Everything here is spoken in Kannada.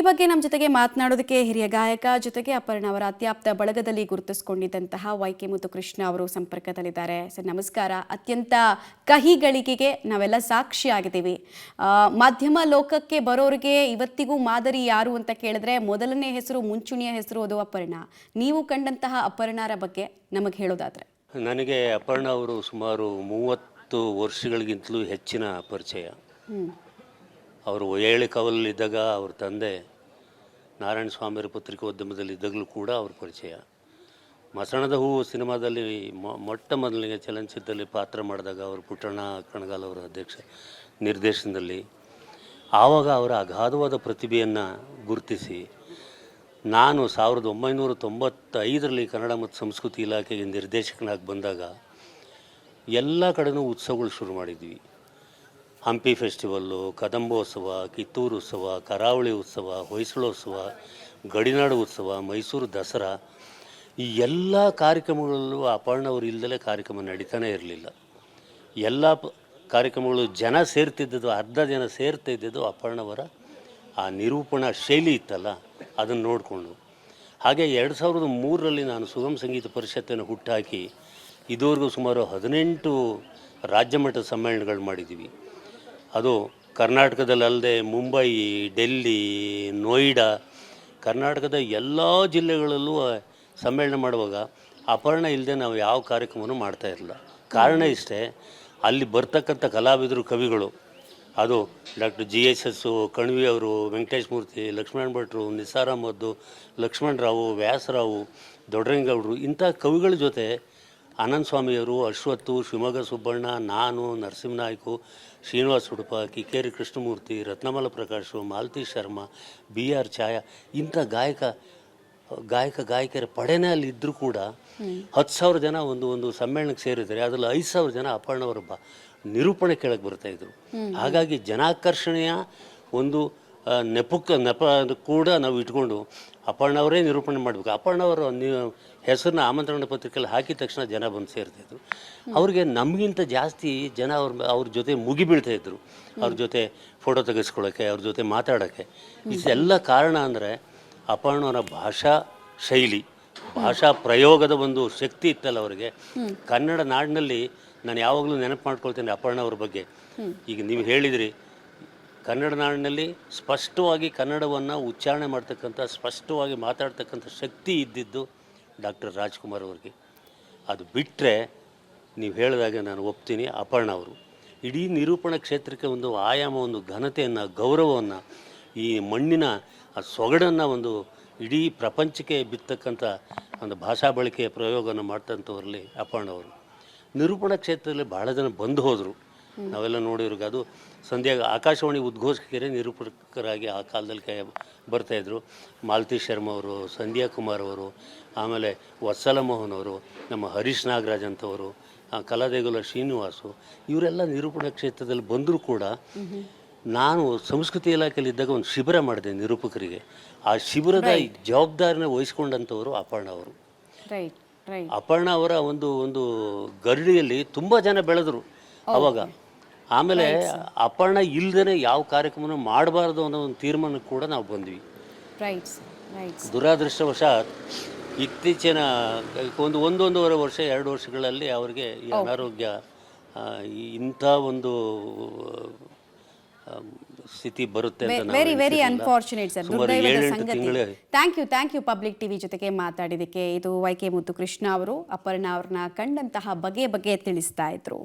ಈ ಬಗ್ಗೆ ನಮ್ಮ ಜೊತೆಗೆ ಮಾತನಾಡೋದಕ್ಕೆ ಹಿರಿಯ ಗಾಯಕ ಜೊತೆಗೆ ಅಪರ್ಣ ಅವರ ಅತ್ಯಾಪ್ತ ಬಳಗದಲ್ಲಿ ಗುರುತಿಸಿಕೊಂಡಿದ್ದಂತಹ ವೈ ಕೆ ಮುತ್ತು ಕೃಷ್ಣ ಅವರು ಸಂಪರ್ಕದಲ್ಲಿದ್ದಾರೆ. ಸರ್ ನಮಸ್ಕಾರ. ಅತ್ಯಂತ ಕಹಿ ಗಳಿಕೆಗೆ ನಾವೆಲ್ಲ ಸಾಕ್ಷಿಯಾಗಿದ್ದೀವಿ. ಆ, ಮಾಧ್ಯಮ ಲೋಕಕ್ಕೆ ಬರೋರಿಗೆ ಇವತ್ತಿಗೂ ಮಾದರಿ ಯಾರು ಅಂತ ಕೇಳಿದ್ರೆ ಮೊದಲನೇ ಹೆಸರು ಮುಂಚೂಣಿಯ ಹೆಸರು ಅದು ಅಪರ್ಣ. ನೀವು ಕಂಡಂತಹ ಅಪರ್ಣರ ಬಗ್ಗೆ ನಮಗೆ ಹೇಳೋದಾದ್ರೆ. ನನಗೆ ಅಪರ್ಣ ಅವರು ಸುಮಾರು ಮೂವತ್ತು ವರ್ಷಗಳಿಗಿಂತಲೂ ಹೆಚ್ಚಿನ ಪರಿಚಯ. ಹ್ಮ್. ಅವರು ಏಳು ಕವಲಲ್ಲಿದ್ದಾಗ ಅವ್ರ ತಂದೆ ನಾರಾಯಣ ಸ್ವಾಮಿಯರ ಪತ್ರಿಕೋದ್ಯಮದಲ್ಲಿ ಇದ್ದಾಗಲೂ ಕೂಡ ಅವ್ರ ಪರಿಚಯ. ಮಸಣದ ಹೂವು ಸಿನಿಮಾದಲ್ಲಿ ಮೊಟ್ಟ ಮೊದಲಿಗೆ ಚಲನಚಿತ್ರದಲ್ಲಿ ಪಾತ್ರ ಮಾಡಿದಾಗ ಅವರು ಪುಟ್ಟಣ್ಣ ಕಣಗಾಲ್ ಅವರ ಅಧ್ಯಕ್ಷ ನಿರ್ದೇಶನದಲ್ಲಿ ಆವಾಗ ಅವರ ಅಗಾಧವಾದ ಪ್ರತಿಭೆಯನ್ನು ಗುರುತಿಸಿ, ನಾನು ಸಾವಿರದ ಒಂಬೈನೂರ ತೊಂಬತ್ತೈದರಲ್ಲಿ ಕನ್ನಡ ಮತ್ತು ಸಂಸ್ಕೃತಿ ಇಲಾಖೆಗೆ ನಿರ್ದೇಶಕನಾಗಿ ಬಂದಾಗ ಎಲ್ಲ ಕಡೆನೂ ಉತ್ಸವಗಳು ಶುರು ಮಾಡಿದ್ವಿ. ಹಂಪಿ ಫೆಸ್ಟಿವಲ್ಲು, ಕದಂಬೋತ್ಸವ, ಕಿತ್ತೂರು ಉತ್ಸವ, ಕರಾವಳಿ ಉತ್ಸವ ಹೊಯ್ಸಳೋತ್ಸವ ಗಡಿನಾಡು ಉತ್ಸವ, ಮೈಸೂರು ದಸರಾ ಈ ಎಲ್ಲ ಕಾರ್ಯಕ್ರಮಗಳಲ್ಲೂ ಅಪರ್ಣವರು ಇಲ್ಲದಲೇ ಕಾರ್ಯಕ್ರಮ ನಡೀತಾನೆ ಇರಲಿಲ್ಲ. ಎಲ್ಲ ಕಾರ್ಯಕ್ರಮಗಳು ಜನ ಸೇರ್ತಿದ್ದದ್ದು, ಅರ್ಧ ಜನ ಸೇರ್ತಾ ಇದ್ದಿದ್ದು ಅಪರ್ಣವರ ಆ ನಿರೂಪಣಾ ಶೈಲಿ ಇತ್ತಲ್ಲ, ಅದನ್ನು ನೋಡಿಕೊಂಡು. ಹಾಗೆ ಎರಡು ಸಾವಿರದ ಮೂರರಲ್ಲಿ ನಾನು ಸುಗಮ ಸಂಗೀತ ಪರಿಷತ್ತನ್ನು ಹುಟ್ಟಾಕಿ, ಇದುವರೆಗೂ ಸುಮಾರು ಹದಿನೆಂಟು ರಾಜ್ಯಮಟ್ಟದ ಸಮ್ಮೇಳನಗಳು ಮಾಡಿದ್ದೀವಿ. ಅದು ಕರ್ನಾಟಕದಲ್ಲದೆ ಮುಂಬೈ, ಡೆಲ್ಲಿ, ನೋಯ್ಡಾ, ಕರ್ನಾಟಕದ ಎಲ್ಲ ಜಿಲ್ಲೆಗಳಲ್ಲೂ ಸಮ್ಮೇಳನ ಮಾಡುವಾಗ ಅಪರ್ಣ ಇಲ್ಲದೆ ನಾವು ಯಾವ ಕಾರ್ಯಕ್ರಮವನ್ನು ಮಾಡ್ತಾ ಇರಲಿಲ್ಲ. ಕಾರಣ ಇಷ್ಟೇ, ಅಲ್ಲಿ ಬರ್ತಕ್ಕಂಥ ಕಲಾವಿದರು, ಕವಿಗಳು, ಅದು doctor G S S Kanavi ಅವರು, ವೆಂಕಟೇಶ್ ಮೂರ್ತಿ, ಲಕ್ಷ್ಮಣ ಭಟ್ರು ನಿಸಾರ್ ಅಹಮದ್ದು ಲಕ್ಷ್ಮಣರಾವು ವ್ಯಾಸರಾವು, ದೊಡ್ಡರಂಗೌಡರು, ಇಂಥ ಕವಿಗಳ ಜೊತೆ ಆನಂದ ಸ್ವಾಮಿಯವರು ಅಶ್ವತ್ಥು ಶಿವಮೊಗ್ಗ ಸುಬ್ಬಣ್ಣ ನಾನು ನರಸಿಂಹನಾಯ್ಕು ಶ್ರೀನಿವಾಸ ಉಡುಪ ಕಿಕ್ಕೇರಿ ಕೃಷ್ಣಮೂರ್ತಿ ರತ್ನಮಲ ಪ್ರಕಾಶು ಮಾಲತಿ ಶರ್ಮಾ ಬಿ ಆರ್ ಛಾಯಾ ಇಂಥ ಗಾಯಕ ಗಾಯಕ ಗಾಯಕಿಯರ ಪಡೆನೇ ಅಲ್ಲಿ ಇದ್ದರೂ ಕೂಡ ಹತ್ತು ಸಾವಿರ ಜನ ಒಂದು ಒಂದು ಸಮ್ಮೇಳನಕ್ಕೆ ಸೇರಿದ್ದಾರೆ. ಅದರಲ್ಲಿ ಐದು ಸಾವಿರ ಜನ ಅಪರ್ಣವರೊಬ್ಬ ನಿರೂಪಣೆ ಕೇಳಕ್ಕೆ ಬರ್ತಾ ಇದ್ರು. ಹಾಗಾಗಿ ಜನಾಕರ್ಷಣೆಯ ಒಂದು ನೆಪಕ್ಕೆ, ನೆಪ ಕೂಡ ನಾವು ಇಟ್ಕೊಂಡು ಅಪರ್ಣವರೇ ನಿರೂಪಣೆ ಮಾಡಬೇಕು. ಅಪರ್ಣವರು ನೀವು ಹೆಸರನ್ನ ಆಮಂತ್ರಣ ಪತ್ರಿಕೆಯಲ್ಲಿ ಹಾಕಿದ ತಕ್ಷಣ ಜನ ಬಂದು ಸೇರ್ತಿದ್ರು. ಅವ್ರಿಗೆ ನಮಗಿಂತ ಜಾಸ್ತಿ ಜನ ಅವ್ರ ಅವ್ರ ಜೊತೆ ಮುಗಿಬೀಳ್ತಾ ಇದ್ರು. ಅವ್ರ ಜೊತೆ ಫೋಟೋ ತೆಗೆಸ್ಕೊಳ್ಳೋಕ್ಕೆ ಅವ್ರ ಜೊತೆ ಮಾತಾಡೋಕ್ಕೆ ಇದೆಲ್ಲ ಕಾರಣ ಅಂದರೆ ಅಪರ್ಣವರ ಭಾಷಾ ಶೈಲಿ, ಭಾಷಾ ಪ್ರಯೋಗದ ಒಂದು ಶಕ್ತಿ ಇತ್ತಲ್ಲ ಅವರಿಗೆ. ಕನ್ನಡ ನಾಡಿನಲ್ಲಿ ನಾನು ಯಾವಾಗಲೂ ನೆನಪು ಮಾಡ್ಕೊಳ್ತೇನೆ ಅಪರ್ಣ ಅವ್ರ ಬಗ್ಗೆ. ಈಗ ನೀವು ಹೇಳಿದ್ರಿ ಕನ್ನಡ ನಾಡಿನಲ್ಲಿ ಸ್ಪಷ್ಟವಾಗಿ ಕನ್ನಡವನ್ನು ಉಚ್ಚಾರಣೆ ಮಾಡ್ತಕ್ಕಂಥ, ಸ್ಪಷ್ಟವಾಗಿ ಮಾತಾಡ್ತಕ್ಕಂಥ ಶಕ್ತಿ ಇದ್ದಿದ್ದು ಡಾಕ್ಟರ್ ರಾಜ್ಕುಮಾರ್ ಅವ್ರಿಗೆ. ಅದು ಬಿಟ್ಟರೆ ನೀವು ಹೇಳಿದಾಗ ನಾನು ಒಪ್ತೀನಿ, ಅಪರ್ಣ ಅವರು. ಇಡೀ ನಿರೂಪಣ ಕ್ಷೇತ್ರಕ್ಕೆ ಒಂದು ಆಯಾಮ, ಒಂದು ಘನತೆಯನ್ನು, ಗೌರವವನ್ನು, ಈ ಮಣ್ಣಿನ, ಆ ಸೊಗಡನ್ನು ಒಂದು ಇಡೀ ಪ್ರಪಂಚಕ್ಕೆ ಬಿತ್ತಕ್ಕಂಥ ಒಂದು ಭಾಷಾ ಬಳಕೆಯ ಪ್ರಯೋಗವನ್ನು ಮಾಡ್ತಂಥವ್ರಲ್ಲಿ ಅಪರ್ಣ ಅವರು. ನಿರೂಪಣಾ ಕ್ಷೇತ್ರದಲ್ಲಿ ಭಾಳ ಜನ ಬಂದು ಹೋದರು. ನಾವೆಲ್ಲ ನೋಡಿರೋಕೆ ಅದು ಸಂಧ್ಯಾ ಆಕಾಶವಾಣಿ ಉದ್ಘೋಷಕರೆ ನಿರೂಪಕರಾಗಿ ಆ ಕಾಲದಲ್ಲಿ ಕೈ ಬರ್ತಾಯಿದ್ರು ಮಾಲತಿ ಶರ್ಮಾ ಅವರು ಸಂಧ್ಯಾ ಕುಮಾರ್ ಅವರು ಆಮೇಲೆ ವತ್ಸಲ ಮೋಹನ್ ಅವರು ನಮ್ಮ ಹರೀಶ್ ನಾಗರಾಜ್ ಅಂತವರು ಆ, ಕಲಾದೇಗುಲ ಶ್ರೀನಿವಾಸು ಇವರೆಲ್ಲ ನಿರೂಪಣಾ ಕ್ಷೇತ್ರದಲ್ಲಿ ಬಂದರೂ ಕೂಡ ನಾನು ಸಂಸ್ಕೃತಿ ಇಲಾಖೆಯಲ್ಲಿ ಇದ್ದಾಗ ಒಂದು ಶಿಬಿರ ಮಾಡಿದೆ ನಿರೂಪಕರಿಗೆ. ಆ ಶಿಬಿರದ ಜವಾಬ್ದಾರಿನ ವಹಿಸ್ಕೊಂಡಂಥವರು ಅಪರ್ಣ ಅವರು. ಅಪರ್ಣ ಅವರ ಒಂದು ಒಂದು ಗರಡಿಯಲ್ಲಿ ತುಂಬ ಜನ ಬೆಳೆದರು. ಅವಾಗ ಆಮೇಲೆ ಅಪರ್ಣ ಇಲ್ದೇ ಯಾವ ಕಾರ್ಯಕ್ರಮನೂ ಮಾಡಬಾರದು ಅನ್ನೋ ಒಂದು ತೀರ್ಮಾನಕ್ಕೆ ಕೂಡ ನಾವು ಬಂದ್ವಿ. ದುರಾದೃಷ್ಟವಶಾತ್ ಇತ್ತೀಚಿನ ಒಂದು ಒಂದೊಂದೂವರೆ ವರ್ಷ ಎರಡು ವರ್ಷಗಳಲ್ಲಿ ಅವರಿಗೆ ಈ ಅನಾರೋಗ್ಯ ಇಂಥ ಒಂದು ಸ್ಥಿತಿ ಬರುತ್ತೆ ವೆರಿ ವೆರಿ. ಅನ್ಫಾರ್ಚುನೇಟ್ ಸರ್ ಸುಮಾರು ದುರ್ದೈವದ ಸಂಗತಿ. Thank you thank you public TV ಜೊತೆಗೆ ಮಾತಾಡಿದ್ದಕ್ಕೆ ಇದು ವೈ ಕೆ ಮುತ್ತು ಕೃಷ್ಣ ಅವರು ಅಪರ್ಣ ಅವ್ರನ್ನ ಕಂಡಂತಹ ಬಗೆ ಬಗೆ ತಿಳಿಸ್ತಾ ಇದ್ರು.